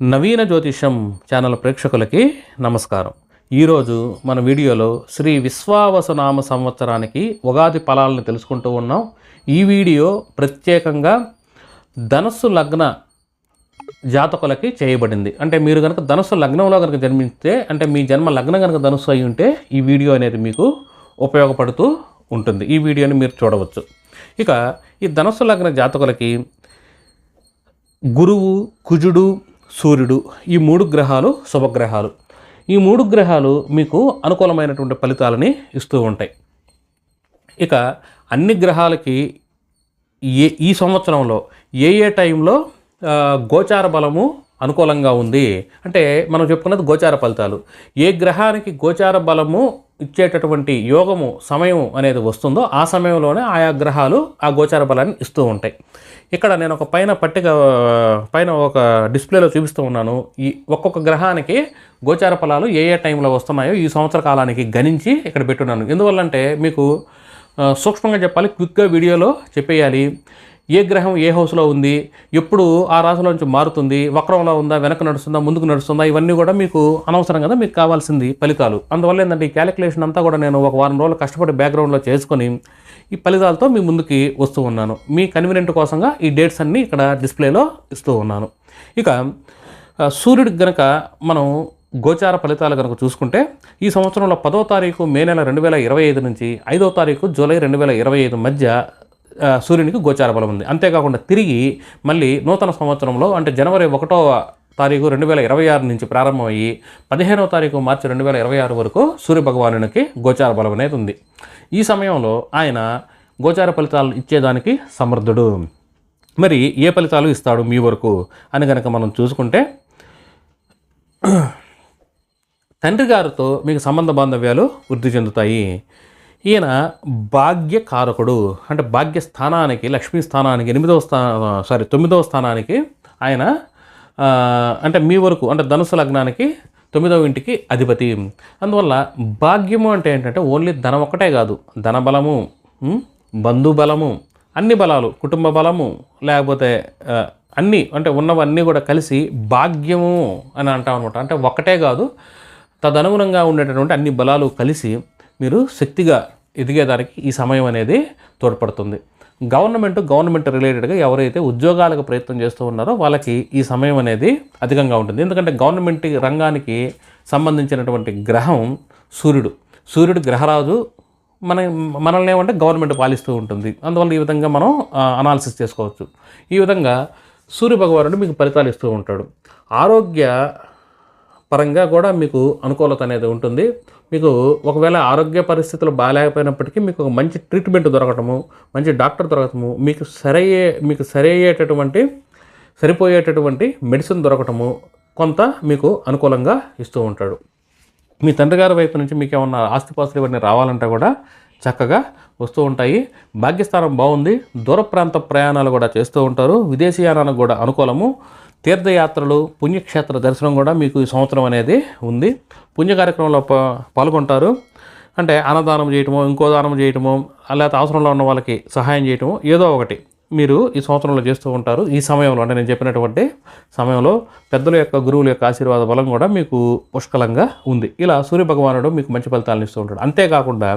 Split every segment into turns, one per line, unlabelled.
నవీన జ్యోతిషం ఛానల్ ప్రేక్షకులకి నమస్కారం. ఈరోజు మన వీడియోలో శ్రీ విశ్వావసనామ సంవత్సరానికి ఉగాది ఫలాలను తెలుసుకుంటూ ఉన్నాం. ఈ వీడియో ప్రత్యేకంగా ధనస్సు లగ్న జాతకులకి చేయబడింది. అంటే మీరు కనుక ధనుసు లగ్నంలో కనుక జన్మిస్తే అంటే మీ జన్మ లగ్నం కనుక ధనుసు అయి ఉంటే ఈ వీడియో అనేది మీకు ఉపయోగపడుతూ ఉంటుంది. ఈ వీడియోని మీరు చూడవచ్చు. ఇక ఈ ధనుసు లగ్న జాతకులకి గురువు కుజుడు సూర్యుడు ఈ మూడు గ్రహాలు శుభగ్రహాలు. ఈ మూడు గ్రహాలు మీకు అనుకూలమైనటువంటి ఫలితాలని ఇస్తూ ఉంటాయి. ఇక అన్ని గ్రహాలకి ఏ ఈ సంవత్సరంలో ఏ ఏ టైంలో గోచార బలము అనుకూలంగా ఉంది. అంటే మనం చెప్పుకున్నది గోచార ఫలితాలు. ఏ గ్రహానికి గోచార బలము ఇచ్చేటటువంటి యోగము సమయం అనేది వస్తుందో ఆ సమయంలోనే ఆయా గ్రహాలు ఆ గోచార బలాన్ని ఇస్తూ ఉంటాయి. ఇక్కడ నేను ఒక పైన పట్టిక పైన ఒక డిస్ప్లేలో చూపిస్తూ ఉన్నాను. ఈ ఒక్కొక్క గ్రహానికి గోచార ఫలాలు ఏ ఏ టైంలో వస్తున్నాయో ఈ సంవత్సర కాలానికి గణించి ఇక్కడ పెట్టున్నాను. ఎందువల్లంటే మీకు సూక్ష్మంగా చెప్పాలి క్విక్గా వీడియోలో చెప్పేయాలి. ఏ గ్రహం ఏ హౌస్లో ఉంది ఎప్పుడు ఆ రాశిలో నుంచి మారుతుంది వక్రంలో ఉందా వెనక నడుస్తుందా ముందుకు నడుస్తుందా ఇవన్నీ కూడా మీకు అనవసరం కదా మీకు కావాల్సింది ఫలితాలు. అందువల్ల ఏంటంటే ఈ క్యాలిక్యులేషన్ అంతా కూడా నేను ఒక వారం రోజులు కష్టపడి బ్యాక్గ్రౌండ్లో చేసుకొని ఈ ఫలితాలతో మీ ముందుకి వస్తూ ఉన్నాను. మీ కన్వీనియంట్ కోసంగా ఈ డేట్స్ అన్నీ ఇక్కడ డిస్ప్లేలో ఇస్తూ ఉన్నాను. ఇక సూర్యుడికి గనక మనం గోచార ఫలితాలు కనుక చూసుకుంటే ఈ సంవత్సరంలో పదో తారీఖు మే నెల రెండు వేల ఇరవై ఐదు నుంచి ఐదో తారీఖు జూలై రెండు వేల ఇరవై ఐదు మధ్య సూర్యునికి గోచార బలం ఉంది. అంతేకాకుండా తిరిగి మళ్ళీ నూతన సంవత్సరంలో అంటే జనవరి ఒకటో తారీఖు రెండు వేల ఇరవై ఆరు నుంచి ప్రారంభమయ్యి పదిహేనవ తారీఖు మార్చి రెండు వేల ఇరవై ఆరు వరకు సూర్య భగవానునికి గోచార బలం అనేది ఉంది. ఈ సమయంలో ఆయన గోచార ఫలితాలు ఇచ్చేదానికి సమర్థుడు. మరి ఏ ఫలితాలు ఇస్తాడు మీ వరకు అని కనుక మనం చూసుకుంటే తండ్రి గారితో మీకు సంబంధ బాంధవ్యాలు వృద్ధి చెందుతాయి. ఈయన భాగ్యకారకుడు అంటే భాగ్య స్థానానికి లక్ష్మీ స్థానానికి ఎనిమిదవ స్థా సారీ తొమ్మిదవ స్థానానికి ఆయన అంటే మీ వరకు అంటే ధనుసు లగ్నానికి తొమ్మిదవ ఇంటికి అధిపతి. అందువల్ల భాగ్యము అంటే ఏంటంటే ఓన్లీ ధనం ఒకటే కాదు ధన బలము బంధు బలము అన్ని బలాలు కుటుంబ బలము లేకపోతే అన్నీ అంటే ఉన్నవన్నీ కూడా కలిసి భాగ్యము అని అంటాం అనమాట అంటే ఒకటే కాదు తదనుగుణంగా ఉండేటటువంటి అన్ని బలాలు కలిసి మీరు శక్తిగా ఎదిగేదానికి ఈ సమయం అనేది తోడ్పడుతుంది. గవర్నమెంట్ గవర్నమెంట్ రిలేటెడ్గా ఎవరైతే ఉద్యోగాలకు ప్రయత్నం చేస్తూ ఉన్నారో వాళ్ళకి ఈ సమయం అనేది అధికంగా ఉంటుంది. ఎందుకంటే గవర్నమెంట్ రంగానికి సంబంధించినటువంటి గ్రహం సూర్యుడు. సూర్యుడు గ్రహరాజు మన మనల్ని ఏమంటే గవర్నమెంట్ పాలిస్తూ ఉంటుంది. అందువల్ల ఈ విధంగా మనం అనాలిసిస్ చేసుకోవచ్చు. ఈ విధంగా సూర్య భగవానుడు మీకు ఫలితాలు ఇస్తూ ఉంటాడు. ఆరోగ్య పరంగా కూడా మీకు అనుకూలత అనేది ఉంటుంది. మీకు ఒకవేళ ఆరోగ్య పరిస్థితులు బాగాలేకపోయినప్పటికీ మీకు ఒక మంచి ట్రీట్మెంట్ దొరకటము మంచి డాక్టర్ దొరకటము మీకు సరయ్యే మీకు సరయ్యేటటువంటి సరిపోయేటటువంటి మెడిసిన్ దొరకటము కొంత మీకు అనుకూలంగా ఇస్తూ ఉంటాడు. మీ తండ్రి గారి వైపు నుంచి మీకు ఏమన్నా ఆస్తిపాస్తులు ఇవన్నీ రావాలంటే కూడా చక్కగా వస్తూ ఉంటాయి. భాగ్యస్థానం బాగుంది. దూర ప్రాంత ప్రయాణాలు కూడా చేస్తూ ఉంటారు. విదేశీయానానికి కూడా అనుకూలము. తీర్థయాత్రలు పుణ్యక్షేత్ర దర్శనం కూడా మీకు ఈ సంవత్సరం అనేది ఉంది. పుణ్య కార్యక్రమంలో పాల్గొంటారు. అంటే అన్నదానం చేయటమో ఇంకో దానం చేయటమో లేకపోతే అవసరంలో ఉన్న వాళ్ళకి సహాయం చేయటమో ఏదో ఒకటి మీరు ఈ సంవత్సరంలో చేస్తూ ఉంటారు. ఈ సమయంలో అంటే నేను చెప్పినటువంటి సమయంలో పెద్దల యొక్క గురువుల యొక్క ఆశీర్వాద బలం కూడా మీకు పుష్కలంగా ఉంది. ఇలా సూర్య భగవానుడు మీకు మంచి ఫలితాలను ఇస్తూ ఉంటాడు. అంతేకాకుండా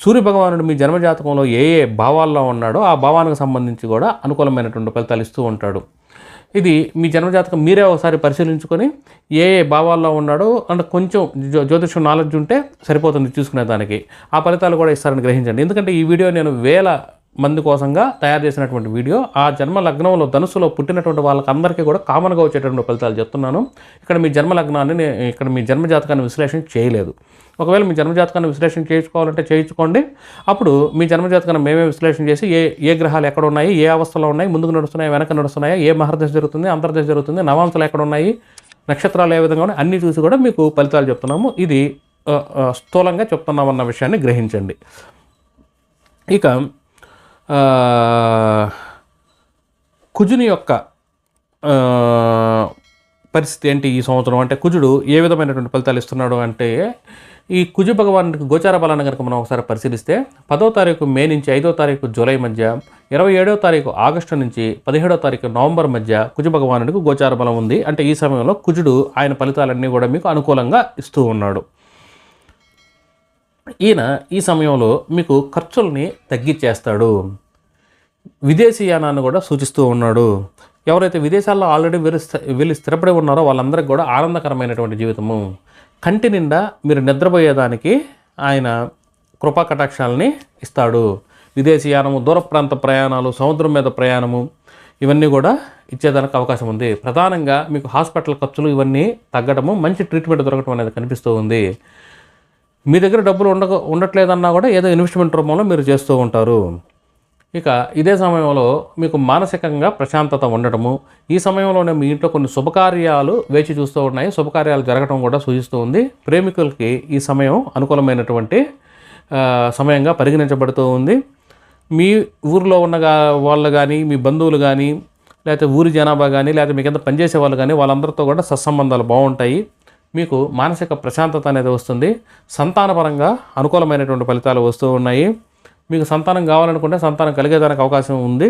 సూర్య భగవానుడు మీ జన్మజాతకంలో ఏ ఏ భావాల్లో ఉన్నాడో ఆ భావానికి సంబంధించి కూడా అనుకూలమైనటువంటి ఫలితాలు ఇస్తూ ఉంటాడు. ఇది మీ జన్మజాతకం మీరే ఒకసారి పరిశీలించుకొని ఏ ఏ భావాల్లో ఉన్నాడో అంటే కొంచెం జ్యోతిషం నాలెడ్జ్ ఉంటే సరిపోతుంది చూసుకునే దానికి. ఆ ఫలితాలు కూడా ఇస్తారని గ్రహించండి. ఎందుకంటే ఈ వీడియో నేను వేల మంది కోసంగా తయారు చేసినటువంటి వీడియో. ఆ జన్మ లగ్నంలో ధనుసులో పుట్టినటువంటి వాళ్ళకి అందరికీ కూడా కామన్గా వచ్చేటటువంటి ఫలితాలు చెప్తున్నాను. ఇక్కడ మీ జన్మ లగ్నాన్ని ఇక్కడ మీ జన్మ జాతకాన్ని విశ్లేషణ చేయలేదు. ఒకవేళ మీ జన్మజాతకాన్ని విశ్లేషణ చేయించుకోవాలంటే చేయించుకోండి. అప్పుడు మీ జన్మజాతకాన్ని మేమే విశ్లేషణ చేసి ఏ ఏ గ్రహాలు ఎక్కడ ఉన్నాయి ఏ అవస్థలో ఉన్నాయి ముందుకు నడుస్తున్నాయి వెనక నడుస్తున్నాయా ఏ మహర్దశ జరుగుతుంది అంతర్దశ జరుగుతుంది నవాంశాలు ఎక్కడ ఉన్నాయి నక్షత్రాలు ఏ విధంగా ఉన్నాయి అన్నీ చూసి కూడా మీకు ఫలితాలు చెప్తున్నాము. ఇది స్థూలంగా చెప్తున్నామన్న విషయాన్ని గ్రహించండి. ఇక కుజుని యొక్క పరిస్థితి ఏంటి ఈ సంవత్సరం? అంటే కుజుడు ఏ విధమైనటువంటి ఫలితాలు ఇస్తున్నాడు అంటే ఈ కుజు భగవానుడికి గోచార బలాన్ని కనుక మనం ఒకసారి పరిశీలిస్తే పదో తారీఖు మే నుంచి ఐదో తారీఖు జూలై మధ్య ఇరవై ఏడో తారీఖు ఆగస్టు నుంచి పదిహేడో తారీఖు నవంబర్ మధ్య కుజు భగవానుడికి గోచార బలం ఉంది. అంటే ఈ సమయంలో కుజుడు ఆయన ఫలితాలన్నీ కూడా మీకు అనుకూలంగా ఇస్తూ ఉన్నాడు. ఈయన ఈ సమయంలో మీకు ఖర్చుల్ని తగ్గించేస్తాడు విదేశీయానాన్ని కూడా సూచిస్తూ ఉన్నాడు. ఎవరైతే విదేశాల్లో ఆల్రెడీ వెళ్ళి వెళ్ళి స్థిరపడి ఉన్నారో వాళ్ళందరికీ కూడా ఆనందకరమైనటువంటి జీవితము. కంటి నిండా మీరు నిద్రపోయేదానికి ఆయన కృపా కటాక్షాలని ఇస్తాడు. విదేశీయానము దూర ప్రాంత ప్రయాణాలు సముద్రం మీద ప్రయాణము ఇవన్నీ కూడా ఇచ్చేదానికి అవకాశం ఉంది. ప్రధానంగా మీకు హాస్పిటల్ ఖర్చులు ఇవన్నీ తగ్గడము మంచి ట్రీట్మెంట్ దొరకడం అనేది కనిపిస్తూ ఉంది. మీ దగ్గర డబ్బులు ఉండక ఉండట్లేదన్నా కూడా ఏదో ఇన్వెస్ట్మెంట్ రూపంలో మీరు చేస్తూ ఉంటారు. ఇక ఇదే సమయంలో మీకు మానసికంగా ప్రశాంతత ఉండటము ఈ సమయంలోనే మీ ఇంట్లో కొన్ని శుభకార్యాలు వేచి చూస్తూ ఉన్నాయి. శుభకార్యాలు జరగటం కూడా సూచిస్తూ ఉంది. ప్రేమికులకి ఈ సమయం అనుకూలమైనటువంటి సమయంగా పరిగణించబడుతూ ఉంది. మీ ఊరిలో ఉన్న వాళ్ళు కానీ మీ బంధువులు కానీ లేకపోతే ఊరి జనాభా కానీ లేకపోతే మీ కింద పనిచేసే వాళ్ళు కానీ వాళ్ళందరితో కూడా సత్సంబంధాలు బాగుంటాయి. మీకు మానసిక ప్రశాంతత అనేది వస్తుంది. సంతానపరంగా అనుకూలమైనటువంటి ఫలితాలు వస్తూ ఉన్నాయి. మీకు సంతానం కావాలనుకుంటే సంతానం కలిగేదానికి అవకాశం ఉంది.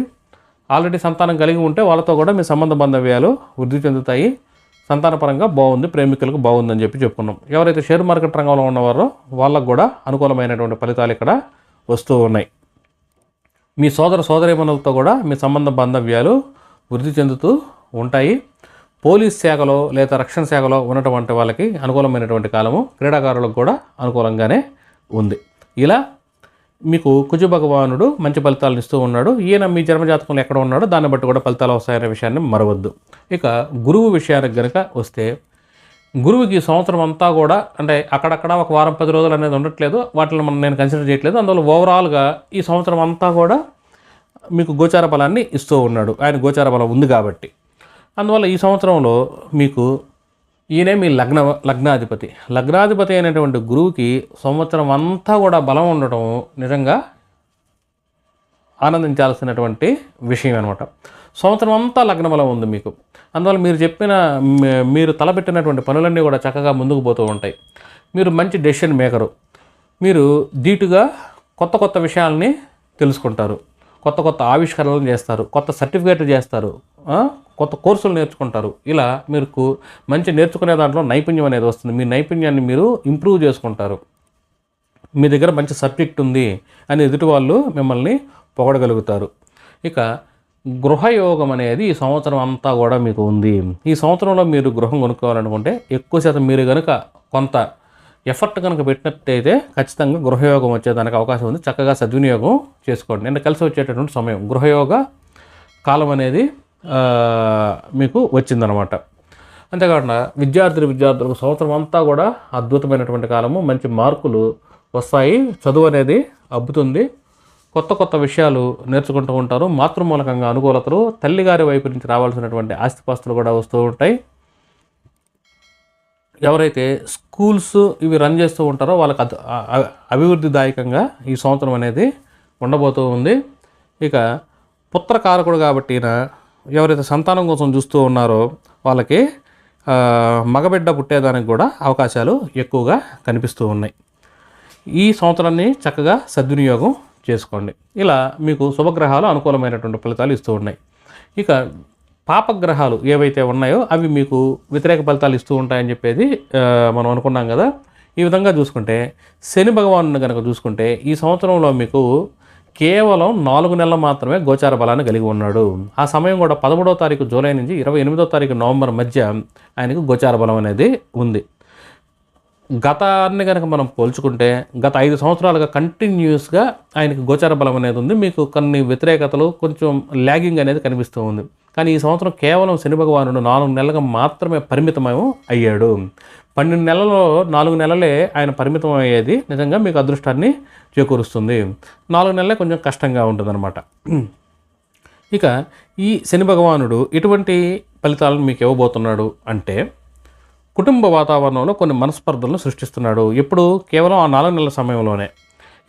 ఆల్రెడీ సంతానం కలిగి ఉంటే వాళ్ళతో కూడా మీ సంబంధ బాంధవ్యాలు వృద్ధి చెందుతాయి. సంతానపరంగా బాగుంది ప్రేమికులకు బాగుందని చెప్పి చెప్పుకున్నాం. ఎవరైతే షేర్ మార్కెట్ రంగంలో ఉన్నవారో వాళ్ళకు కూడా అనుకూలమైనటువంటి ఫలితాలు ఇక్కడ వస్తూ ఉన్నాయి. మీ సోదర సోదరీమణులతో కూడా మీ సంబంధ బాంధవ్యాలు వృద్ధి చెందుతూ ఉంటాయి. పోలీస్ శాఖలో లేదా రక్షణ శాఖలో ఉన్నటువంటి వాళ్ళకి అనుకూలమైనటువంటి కాలము క్రీడాకారులకు కూడా అనుకూలంగానే ఉంది. ఇలా మీకు కుజ భగవానుడు మంచి ఫలితాలను ఇస్తూ ఉన్నాడు. ఈయన మీ జన్మజాతకంలో ఎక్కడ ఉన్నాడో దాన్ని బట్టి కూడా ఫలితాలు వస్తాయనే విషయాన్ని మరవద్దు. ఇక గురువు విషయానికి గనుక వస్తే గురువుకి ఈ సంవత్సరం అంతా కూడా అంటే అక్కడక్కడ ఒక వారం పది రోజులు అనేది ఉండట్లేదు. వాటిని మనం నేను కన్సిడర్ చేయట్లేదు. అందువల్ల ఓవరాల్గా ఈ సంవత్సరం అంతా కూడా మీకు గోచార బలాన్ని ఇస్తూ ఉన్నాడు. ఆయన గోచార బలం ఉంది కాబట్టి. అందువల్ల ఈ సంవత్సరంలో మీకు ఈయనే మీ లగ్న లగ్నాధిపతి. లగ్నాధిపతి అయినటువంటి గురువుకి సంవత్సరం అంతా కూడా బలం ఉండటం నిజంగా ఆనందించాల్సినటువంటి విషయం అనమాట సంవత్సరం అంతా లగ్న బలం ఉంది మీకు. అందువల్ల మీరు చెప్పిన మీరు తలపెట్టినటువంటి పనులన్నీ కూడా చక్కగా ముందుకు పోతూ ఉంటాయి. మీరు మంచి డెసిషన్ మేకరు మీరు ధీటుగా కొత్త కొత్త విషయాల్ని తెలుసుకుంటారు. కొత్త కొత్త ఆవిష్కరణలు చేస్తారు. కొత్త సర్టిఫికేట్లు చేస్తారు. కొత్త కోర్సులు నేర్చుకుంటారు. ఇలా మీకు మంచి నేర్చుకునే దాంట్లో నైపుణ్యం అనేది వస్తుంది. మీ నైపుణ్యాన్ని మీరు ఇంప్రూవ్ చేసుకుంటారు. మీ దగ్గర మంచి సబ్జెక్ట్ ఉంది అని ఎదుటి వాళ్ళు మిమ్మల్ని పొగడగలుగుతారు. ఇక గృహయోగం అనేది ఈ సంవత్సరం అంతా కూడా మీకు ఉంది. ఈ సంవత్సరంలో మీరు గృహం కొనుక్కోవాలనుకుంటే ఎక్కువ శాతం మీరు కనుక కొంత ఎఫర్ట్ కనుక పెట్టినట్టయితే ఖచ్చితంగా గృహయోగం వచ్చేదానికి అవకాశం ఉంది. చక్కగా సద్వినియోగం చేసుకోండి. నిన్న కలిసి వచ్చేటటువంటి సమయం. గృహయోగ కాలం అనేది మీకు వచ్చిందనమాట అంతేకాకుండా విద్యార్థులు విద్యార్థులకు సంవత్సరం అంతా కూడా అద్భుతమైనటువంటి కాలము మంచి మార్కులు వస్తాయి. చదువు అనేది అబ్బుతుంది. కొత్త కొత్త విషయాలు నేర్చుకుంటూ ఉంటారు. మాతృమూలకంగా అనుకూలతలు తల్లిగారి వైపు నుంచి రావాల్సినటువంటి ఆస్తిపాస్తులు కూడా వస్తూ ఉంటాయి. ఎవరైతే స్కూల్స్ ఇవి రన్ చేస్తూ ఉంటారో వాళ్ళకి అద్- అభివృద్ధిదాయకంగా ఈ సంవత్సరం అనేది ఉండబోతూ ఉంది. ఇక పుత్రకారకుడు కాబట్టి ఎవరైతే సంతానం కోసం చూస్తూ ఉన్నారో వాళ్ళకి మగబిడ్డ పుట్టేదానికి కూడా అవకాశాలు ఎక్కువగా కనిపిస్తూ ఉన్నాయి. ఈ సంవత్సరాన్ని చక్కగా సద్వినియోగం చేసుకోండి. ఇలా మీకు శుభగ్రహాలు అనుకూలమైనటువంటి ఫలితాలు ఇస్తూ ఉన్నాయి. ఇక పాపగ్రహాలు ఏవైతే ఉన్నాయో అవి మీకు వ్యతిరేక ఫలితాలు ఇస్తూ ఉంటాయని చెప్పేది మనం అనుకున్నాం కదా. ఈ విధంగా చూసుకుంటే శని భగవాను కనుక చూసుకుంటే ఈ సంవత్సరంలో మీకు కేవలం నాలుగు నెలలు మాత్రమే గోచార బలాన్ని కలిగి ఉన్నాడు. ఆ సమయం కూడా పదమూడవ తారీఖు జూలై నుంచి ఇరవై ఎనిమిదో తారీఖు నవంబర్ మధ్య ఆయనకు గోచార బలం అనేది ఉంది. గతాన్ని కనుక మనం పోల్చుకుంటే గత ఐదు సంవత్సరాలుగా కంటిన్యూస్గా ఆయనకు గోచార బలం అనేది ఉంది. మీకు కొన్ని వ్యతిరేకతలు కొంచెం ల్యాగింగ్ అనేది కనిపిస్తూ ఉంది. కానీ ఈ సంవత్సరం కేవలం శని భగవానుడు నాలుగు నెలలుగా మాత్రమే పరిమితమయం అయ్యాడు. పన్నెండు నెలల్లో నాలుగు నెలలే ఆయన పరిమితం అయ్యేది నిజంగా మీకు అదృష్టాన్ని చేకూరుస్తుంది. నాలుగు నెలలే కొంచెం కష్టంగా ఉంటుందన్నమాట. ఇక ఈ శని భగవానుడు ఎటువంటి ఫలితాలను మీకు ఇవ్వబోతున్నాడు అంటే కుటుంబ వాతావరణంలో కొన్ని మనస్పర్ధలను సృష్టిస్తున్నాడు. ఎప్పుడు కేవలం ఆ నాలుగు నెలల సమయంలోనే.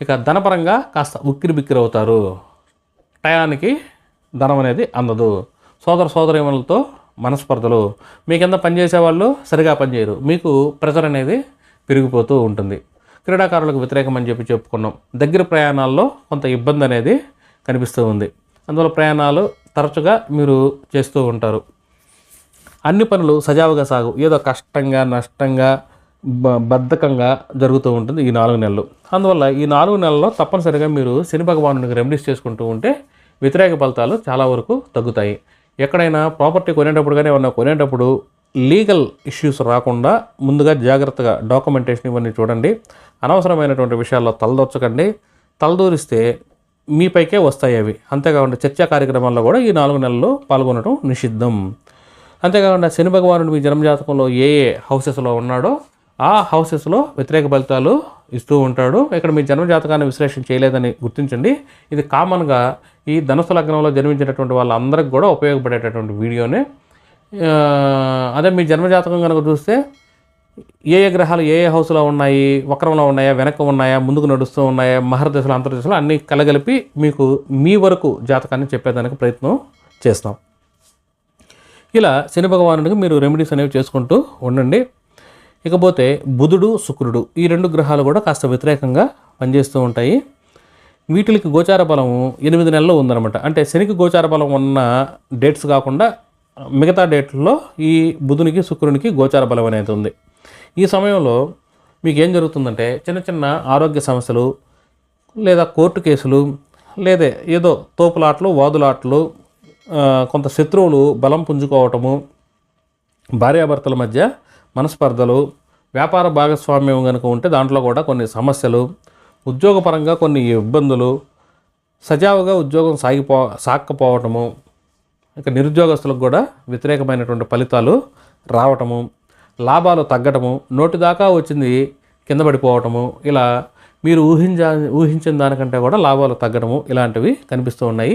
ఇక ధనపరంగా కాస్త ఉక్కిరి బిక్కిరి అవుతారు టయానికి ధనం అనేది అందదు. సోదర సోదరీమణులతో మనస్పర్ధలు మీ కింద పనిచేసే వాళ్ళు సరిగా పనిచేయరు మీకు ప్రెజర్ అనేది పెరిగిపోతూ ఉంటుంది. క్రీడాకారులకు వ్యతిరేకం అని చెప్పి చెప్పుకున్నాం. దగ్గర ప్రయాణాల్లో కొంత ఇబ్బంది అనేది కనిపిస్తూ ఉంది. అందువల్ల ప్రయాణాలు తరచుగా మీరు చేస్తూ ఉంటారు. అన్ని పనులు సజావుగా సాగు. ఏదో కష్టంగా నష్టంగా బద్ధకంగా జరుగుతూ ఉంటుంది ఈ నాలుగు నెలలు. అందువల్ల ఈ నాలుగు నెలల్లో తప్పనిసరిగా మీరు శని భగవానుడికి రెమెడీస్ చేసుకుంటూ ఉంటే వ్యతిరేక ఫలితాలు చాలా వరకు తగ్గుతాయి. ఎక్కడైనా ప్రాపర్టీ కొనేటప్పుడు కానీ ఏమన్నా కొనేటప్పుడు లీగల్ ఇష్యూస్ రాకుండా ముందుగా జాగ్రత్తగా డాక్యుమెంటేషన్ ఇవన్నీ చూడండి. అనవసరమైనటువంటి విషయాల్లో తలదొచ్చకండి. తలదూరిస్తే మీపైకే వస్తాయి అవి. అంతేకాకుండా చర్చా కార్యక్రమాల్లో కూడా ఈ నాలుగు నెలల్లో పాల్గొనడం నిషిద్ధం. అంతేకాకుండా శని భగవానుడు మీ జన్మజాతకంలో ఏ ఏ హౌసెస్లో ఉన్నాడో ఆ హౌసెస్లో వ్యతిరేక ఫలితాలు ఇస్తూ ఉంటాడు. ఇక్కడ మీ జన్మజాతకాన్ని విశ్లేషణ చేయలేదని గుర్తించండి. ఇది కామన్గా ఈ ధనుసు లగ్నంలో జన్మించినటువంటి వాళ్ళందరికి కూడా ఉపయోగపడేటటువంటి వీడియోనే. అదే మీ జన్మజాతకం కనుక చూస్తే ఏ ఏ గ్రహాలు ఏ ఏ హౌస్లో ఉన్నాయి వక్రంలో ఉన్నాయా వెనక ఉన్నాయా ముందుకు నడుస్తూ ఉన్నాయా మహర్దశలు అంతర్దశలు అన్నీ కలగలిపి మీకు మీ వరకు జాతకాన్ని చెప్పేదానికి ప్రయత్నం చేస్తాం. ఇలా శని భగవానుడికి మీరు రెమెడీస్ అనేవి చేసుకుంటూ ఉండండి. ఇకపోతే బుధుడు శుక్రుడు ఈ రెండు గ్రహాలు కూడా కాస్త వ్యతిరేకంగా పనిచేస్తూ ఉంటాయి. వీటికి గోచార బలం ఎనిమిది నెలలు ఉందన్నమాట. అంటే శనికి గోచార బలం ఉన్న డేట్స్ కాకుండా మిగతా డేట్లలో ఈ బుధునికి శుక్రునికి గోచార బలం అనేది ఉంది. ఈ సమయంలో మీకు ఏం జరుగుతుందంటే చిన్న చిన్న ఆరోగ్య సమస్యలు లేదా కోర్టు కేసులు లేదా ఏదో తోపులాట్లు వాదులాట్లు కొంత శత్రువులు బలం పుంజుకోవటము భార్యాభర్తల మధ్య మనస్పర్ధలు వ్యాపార భాగస్వామ్యం కనుక ఉంటే దాంట్లో కూడా కొన్ని సమస్యలు ఉద్యోగపరంగా కొన్ని ఇబ్బందులు సజావుగా ఉద్యోగం సాగిపో సాగకపోవటము ఇక నిరుద్యోగస్తులకు కూడా వ్యతిరేకమైనటువంటి ఫలితాలు రావటము లాభాలు తగ్గటము నోటి దాకా వచ్చింది కింద పడిపోవటము ఇలా మీరు ఊహించ ఊహించిన దానికంటే కూడా లాభాలు తగ్గడము ఇలాంటివి కనిపిస్తూ ఉన్నాయి.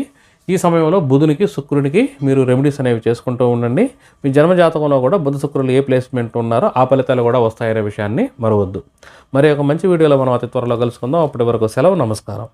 ఈ సమయంలో బుధునికి శుక్రునికి మీరు రెమెడీస్ అనేవి చేసుకుంటూ ఉండండి. మీ జన్మజాతకంలో కూడా బుధ శుక్రులు ఏ ప్లేస్మెంట్ ఉన్నారో ఆ ఫలితాలు కూడా వస్తాయనే విషయాన్ని మరవద్దు. మరి ఒక మంచి వీడియోలో మనం అతి త్వరలో కలుసుకుందాం. అప్పటి వరకు సెలవు నమస్కారం.